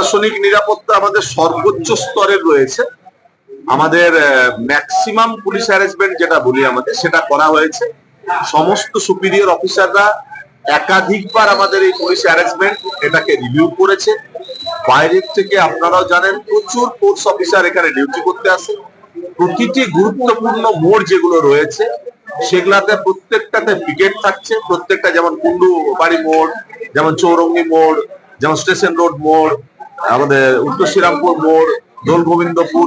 প্রশাসনিক নিরাপত্তা আমাদের সর্বোচ্চ স্তরের রয়েছে। আমাদের ম্যাক্সিমাম পুলিশ অ্যারেঞ্জমেন্ট যেটা বলি আমাদের, সেটা করা হয়েছে। সমস্ত সুপিরিয়র অফিসাররা একাধিকবার আমাদের এই পুলিশ অ্যারেঞ্জমেন্ট এটাকে রিভিউ করেছে। বাইরের থেকে আপনারাও জানেন, প্রচুর ফোর্স অফিসার এখানে ডিউটি করতে আসে। প্রতিটি গুরুত্বপূর্ণ মোড় যেগুলো রয়েছে, সেগুলাতে প্রত্যেকটাতে পিকেট থাকছে। প্রত্যেকটা যেমন কুন্ডু বাড়ি মোড়, যেমন চৌরঙ্গি মোড়, যেমন স্টেশন রোড মোড় আমাদের উত্তর শ্রীরামপুর মোড়, দোল গোবিন্দপুর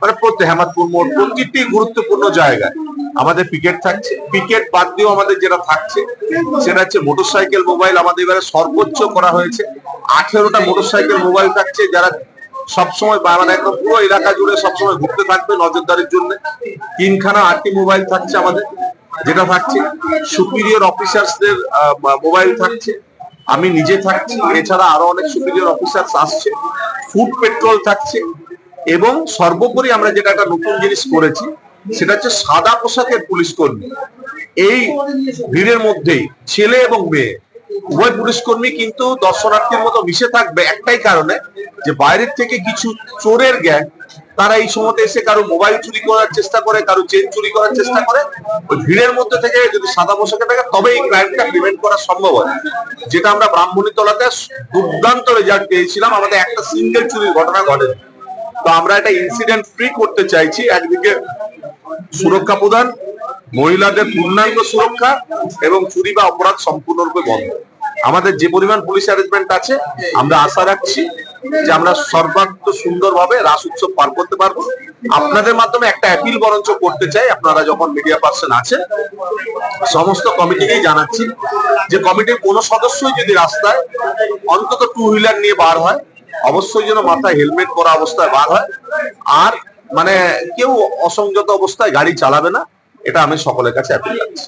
মানে প্রত্যেক হেমাদপুর মোড় প্রতিটি গুরুত্বপূর্ণ জায়গায় আমাদের পিকেট থাকছে। পিকেট বাদ দিয়েও আমাদের যেটা থাকছে, সেটা হচ্ছে মোটরসাইকেল, মোবাইল আমাদের এবারে সর্বোচ্চ করা হয়েছে। আঠেরোটা মোটরসাইকেল, মোবাইল থাকছে, যারা সবসময় মানে একদম পুরো এলাকা জুড়ে সবসময় ঘুরতে থাকবে নজরদারির জন্য। তিনখানা আটটি মোবাইল থাকছে আমাদের, যেটা থাকছে। সুপিরিয়র অফিসার্সদের মোবাইল থাকছে। আমি নিজে থাকছি এছাড়া আরও অনেক সুপিরিয়র অফিসার আসছে ফুড পেট্রোল থাকছে, এবং সর্বোপরি আমরা যেটা একটা নতুন জিনিস করেছি, সেটা হচ্ছে সাদা পোশাকের পুলিশ কর্মী। এই ভিড়ের মধ্যেই ছেলে এবং মেয়ে, উভয় পুলিশ কর্মী কিন্তু দর্শনার্থীর মতো মিশে থাকবে একটাই কারণে, যে বাইরের থেকে কিছু চোরের গ্যাং তারা এই সময়তে এসে কারও মোবাইল চুরি করার চেষ্টা করে, কারও চেন চুরি করার চেষ্টা করে। ওই ভিড়ের মধ্যে থেকে যদি সাদা পোশাকে থাকে তবে এই ক্রাইমটা প্রিভেন্ট করা সম্ভব হয়। যেটা আমরা ব্রাহ্মণী তলাতে দুর্দান্ত রেজাল্ট পেয়েছিলাম। আমাদের একটা সিঙ্গেল চুরির ঘটনা ঘটে। তো আমরা এটা ইনসিডেন্ট ফ্রি করতে চাইছি। একদিকে সুরক্ষা প্রদান, মহিলাদের পূর্ণাঙ্গ সুরক্ষা এবং চুরি বা অপরাধ সম্পূর্ণরূপে বন্ধ। আমাদের যে পরিমাণ পুলিশ অ্যারেঞ্জমেন্ট আছে, আমরা আশা রাখছি যে আমরা সর্বাত্ম সুন্দরভাবে রাস উৎসব পার করতে পারব। আপনাদের মাধ্যমে একটা অ্যাপিল বরঞ্চ করতে চাই, আপনারা যখন মিডিয়া পার্সন আছেন, সমস্ত কমিটিকেই জানাচ্ছি যে কমিটির কোনো সদস্যই যদি রাস্তায় অন্তত টু হুইলার নিয়ে বার হয়, অবশ্যই যেন মাথায় হেলমেট পরা অবস্থায় বার হয়। আর মানে কেউ অসংযত অবস্থায় গাড়ি চালাবে না, এটা আমি সকলের কাছে অ্যাপিল রাখছি